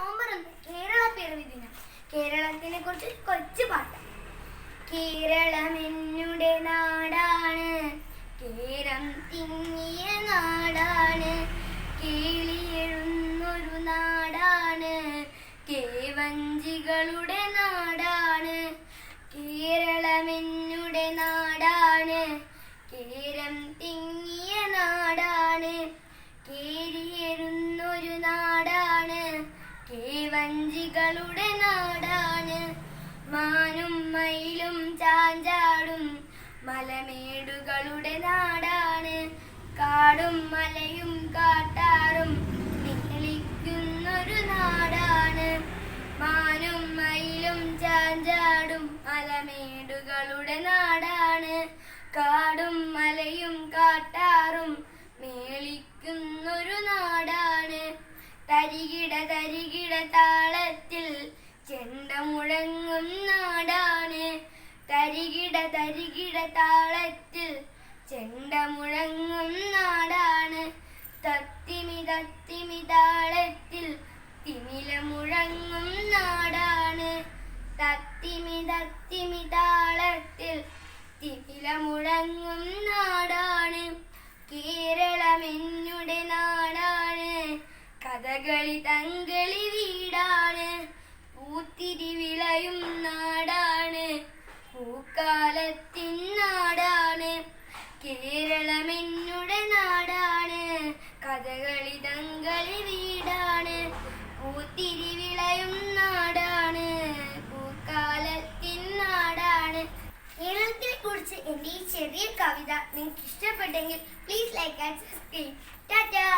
November ഒന്ന് കേരള പിറവി ദിനം കേരളത്തിനെ കുറിച്ച് കൊച്ചു പാട്ട്. കേരളം എന്നുടെ നാടാണ്. കേരം തിങ്ങിയ നാടാണ്. കേളിയെഴുന്നൊരു നാടാണ്. കേവഞ്ചികളുടെ നാടാണ്. കേരളം എന്നുടെ നാടാണ്. കേരം കേവഞ്ചികളുടെ നാടാണ്. മാനും മയിലും ചാഞ്ചാടും മലമേടുകളുടെ നാടാണ്. കാടും മലയും കാട്ടാറും നിങ്ങളിക്കുന്നൊരു നാടാണ്. മാനും മയിലും ചാഞ്ചാടും മലമേടുകളുടെ നാടാണ് തരികിട തരികിട താളത്തിൽ ചെണ്ട മുഴങ്ങും നാടാണ്. തരികിട തരികിട താളത്തിൽ ചെണ്ട മുഴങ്ങും നാടാണ്. തത്തിമി തത്തിമി താളത്തിൽ തിമില മുഴങ്ങും നാടാണ്. തത്തിമി തത്തിമി താളത്തിൽ തിമില മുഴങ്ങും നാടാണ് കഥകളി തങ്കളി വീടാണ്. പൂത്തിരി വിളയും നാടാണ്. പൂക്കാലത്തിൻ നാടാണ്. കേരളമെന്നുടെ നാടാണ്. കഥകളി തങ്കളി വീടാണ്. പൂത്തിരി വിളയും നാടാണ്. പൂക്കാലത്തിൻ നാടാണ്. കേരളത്തിനെ കുറിച്ച് എന്റെ ഈ ചെറിയ കവിത നിങ്ങൾക്ക് ഇഷ്ടപ്പെട്ടെങ്കിൽ please like and subscribe Tata!